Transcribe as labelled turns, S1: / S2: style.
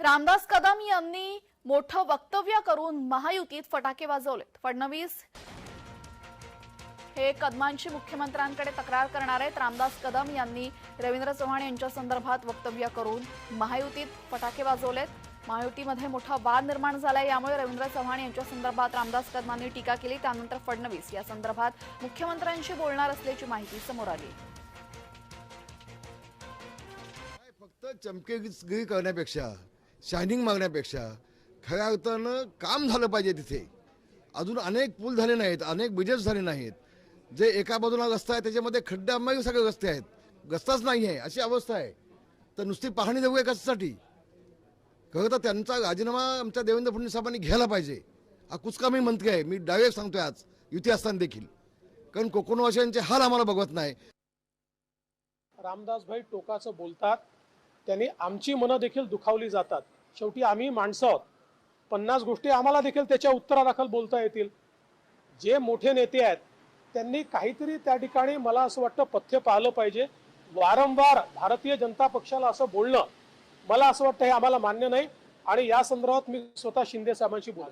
S1: रामदास कदम यांनी मोठं वक्तव्य करून महायुतीत फटाके वाजवलेत. फडणवीस हे कदमांची मुख्यमंत्र्यांकडे तक्रार करणार आहेत. रामदास कदम यांनी रवींद्र चव्हाण यांच्या संदर्भात वक्तव्य करून महायुतीत फटाके वाजवलेत. महायुतीमध्ये मोठा वाद निर्माण झालाय. यामुळे रवींद्र चव्हाण यांच्या संदर्भात रामदास कदमांनी टीका केली. त्यानंतर फडणवीस या संदर्भात मुख्यमंत्र्यांशी बोलणार असल्याची माहिती समोर आली.
S2: फक्त चमकेगिरी करण्यापेक्षा शायनिंग मागण्यापेक्षा खऱ्या अर्थानं काम झालं पाहिजे तिथे. अजून अनेक पूल झाले नाहीत अनेक ब्रिजेस झाले नाहीत. जे एका बाजूला रस्ता आहे त्याच्यामध्ये खड्ड्यामध्ये सगळे रस्ते आहेत. रस्ताच नाही आहे अशी अवस्था आहे. तर नुसती पाहणी देऊ कशासाठी? खरं तर त्यांचा राजीनामा आमच्या देवेंद्र फडणवीस साहेबांनी घ्यायला पाहिजे. हा कुचकामी मंत्री आहे मी डायरेक्ट सांगतोय आज युती असताना देखील. कारण कोकणवासियांचे हाल आम्हाला बघवत नाही.
S3: रामदासभाई टोकाचं बोलतात त्यांनी आमची मनं देखील दुखावली जातात. शेवटी आम्ही माणसं आहोत. पन्नास गोष्टी आम्हाला देखील त्याच्या उत्तरादाखल बोलता येतील. जे मोठे नेते आहेत त्यांनी काहीतरी त्या ठिकाणी मला असं वाटतं पथ्य पाहिलं पाहिजे. वारंवार भारतीय जनता पक्षाला असं बोलणं मला असं वाटतं हे आम्हाला मान्य नाही. आणि या संदर्भात मी स्वतः शिंदे साहेबांशी बोलतो.